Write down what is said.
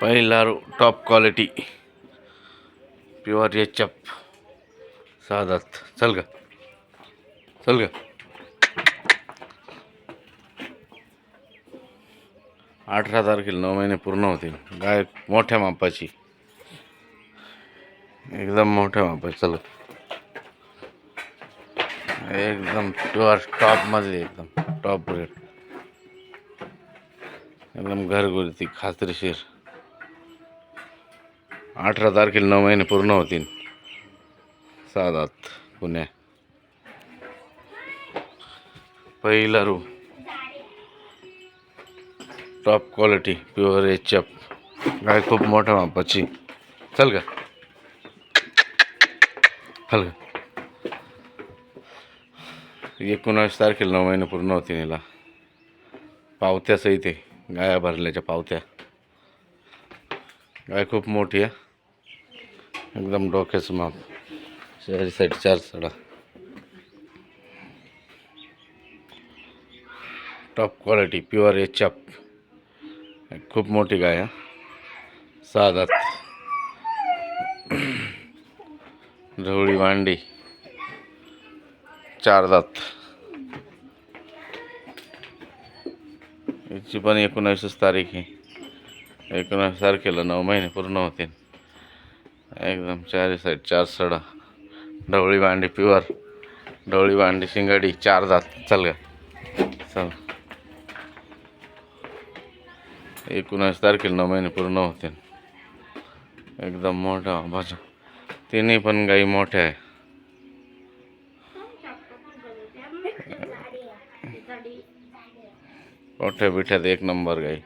पहिला top quality pure HF साधात चल का चल का अठरा तारखेला नऊ महिने पूर्ण होतील. गाय मोठ्या मापाची. एकदम मोठ्या मापाची. चल एकदम प्युअर टॉपमध्ये एकदम. टॉप रेट एकदम घरगुती खात्रीशीर. अठरा तारखेला नऊ महिने पूर्ण होतील. साधात पुण्या. पहिला रू टॉप क्वालिटी प्युअर एचअप गाय खूप मोठ्या मापाची. चल का चल का एकोणावीस तारखेला नऊ महिने पूर्ण होतील हिला. पावत्यासहित इथे गाया भरल्याच्या पावत्या. गाय खूप मोठी आहे एकदम डोक्याचं माप। शहरीसाठी चार सडा। Top quality pure HF. खूप मोठी गाय सहा दात ढवळी भांडी चार दात। याची पण तारीख आहे एकोणावीस तारखेला नऊ महिने पूर्ण होतील. एकदम चारी साईड चार सडा. ढवळी भांडी प्युअर ढवळी भांडी शिंगाडी चार दात चल गा. चल. एकोणावीस तारखेला नऊ महिने पूर्ण होतील. एकदम मोठा भाजा. तिन्ही पण गाई मोठ्या आहे. मोठ्या बिठ्यात एक नंबर गाई.